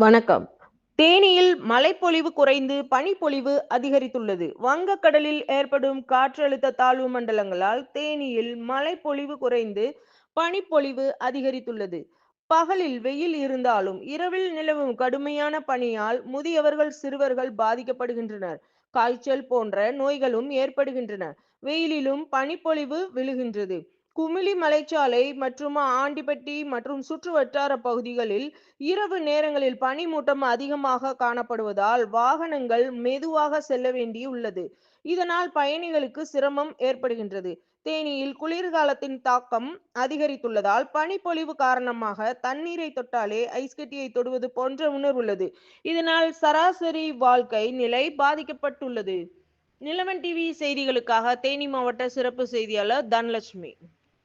வணக்கம். தேனியில் மழைப்பொழிவு குறைந்து பனிப்பொழிவு அதிகரித்துள்ளது. வங்கக்கடலில் ஏற்படும் காற்றழுத்த தாழ்வு மண்டலங்களால் தேனியில் மழைப்பொழிவு குறைந்து பனிப்பொழிவு அதிகரித்துள்ளது. பகலில் வெயில் இருந்தாலும் இரவில் நிலவும் கடுமையான பனியால் முதியவர்கள் சிறுவர்கள் பாதிக்கப்படுகின்றனர். காய்ச்சல் போன்ற நோய்களும் ஏற்படுகின்றன. வெயிலிலும் பனிப்பொழிவு விழுகின்றது. குமிளி மலைச்சாலை மற்றும் ஆண்டிப்பட்டி மற்றும் சுற்று வட்டார பகுதிகளில் இரவு நேரங்களில் பனிமூட்டம் அதிகமாக காணப்படுவதால் வாகனங்கள் மெதுவாக செல்ல வேண்டி உள்ளது இதனால் பயணிகளுக்கு சிரமம் ஏற்படுகின்றது. தேனியில் குளிர்காலத்தின் தாக்கம் அதிகரித்துள்ளதால் பனிப்பொழிவு காரணமாக தண்ணீரை தொட்டாலே ஐஸ்கட்டியை தொடுவது போன்ற உணர்வுள்ளது. இதனால் சராசரி வாழ்க்கை நிலை பாதிக்கப்பட்டுள்ளது. நிலவன் டிவி செய்திகளுக்காக தேனி மாவட்ட சிறப்பு செய்தியாளர் தனலட்சுமி.